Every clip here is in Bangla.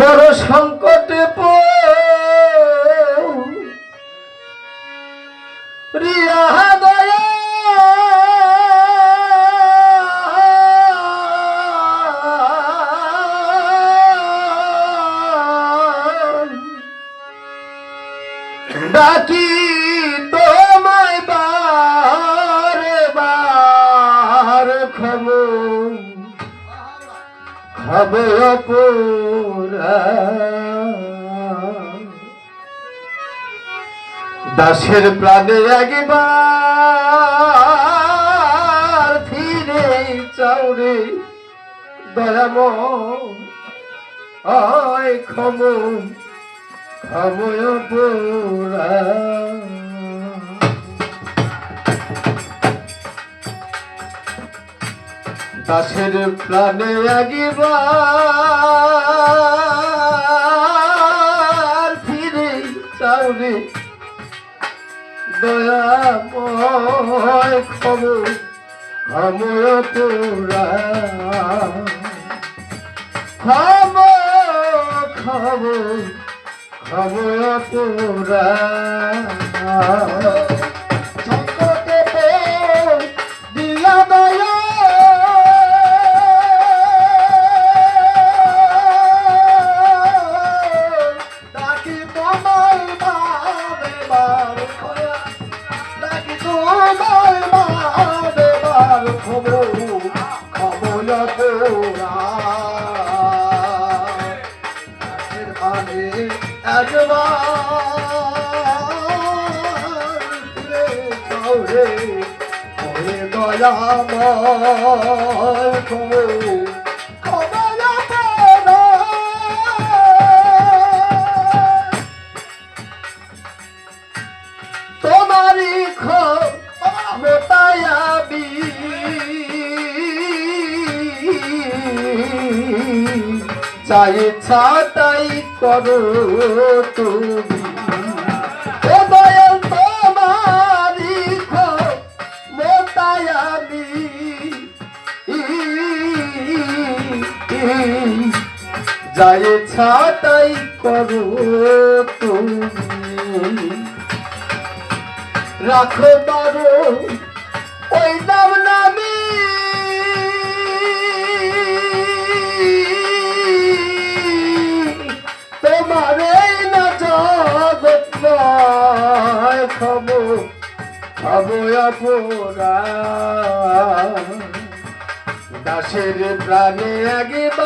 বড় সংকটে রিয়া দয়া। ডাকি দাসের প্রাণে একবার ফিরে চাউরে দয়াম আয় ক্ষম ক্ষময় পোরা দাসের প্রাণে একবার ফিরে চাউরে দয়াময় খবর খবর তোরা খবর খবর খবর তোরা একবার ফিরে চাই ছাটাই করো তুমি। যায় ছাটাই করো তুমি। রাখো বারো খবর অপরা দাসের প্রাণে একবার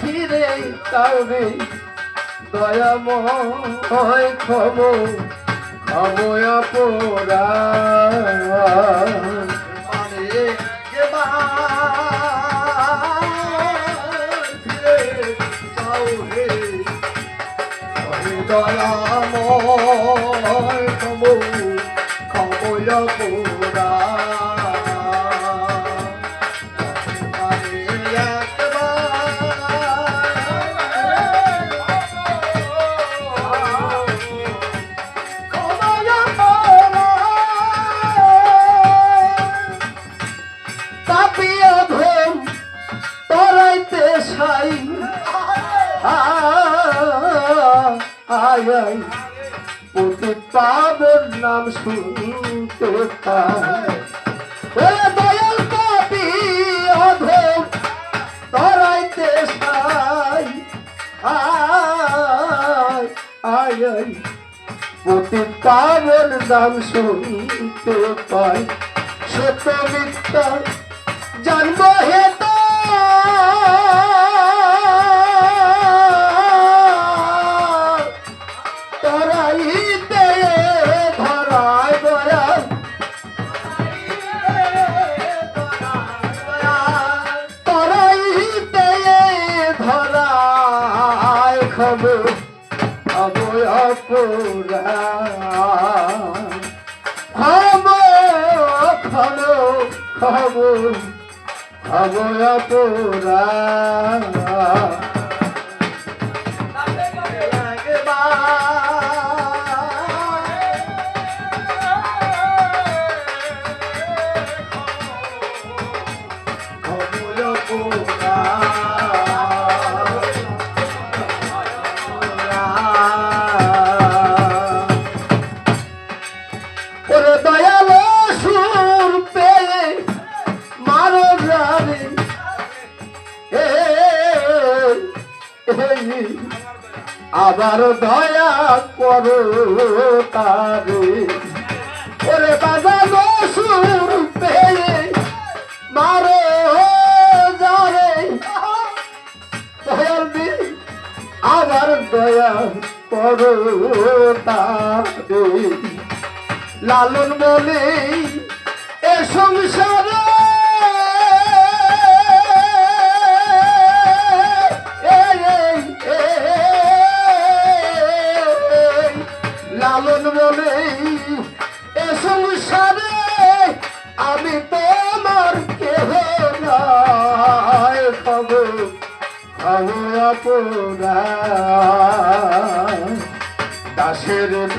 ফিরে দয়া দয়াময় খবর খবর পোরা পোরা প্রতি পাবন নাম শুনতে ও দয়াল কাপিয়া ঘুম তরাইতে সাই আয় আয় প্রতি পাবন নাম শুনতে পাই। সত্য মিথ্যা জন্ম হেত অপরা খবর খবর খবর খবর পোরা খবর আবার দয়া করো তারে। ওরে বাজানো সুর পেয়ে মারো যারে দয়াল আবার দয়া করো তারে। লালন বলে, এ সংসারে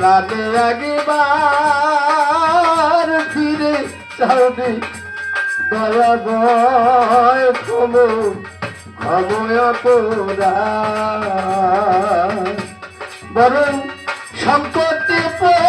প্রাণে একবার ফিরে চাওনি দয়া গয় ক্ষম ক্ষময় পোরা বরং সম্পত্তি ইরা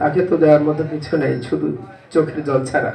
তাকে তো দেওয়ার মতো কিছু নেই শুধু চোখের জল ছাড়া।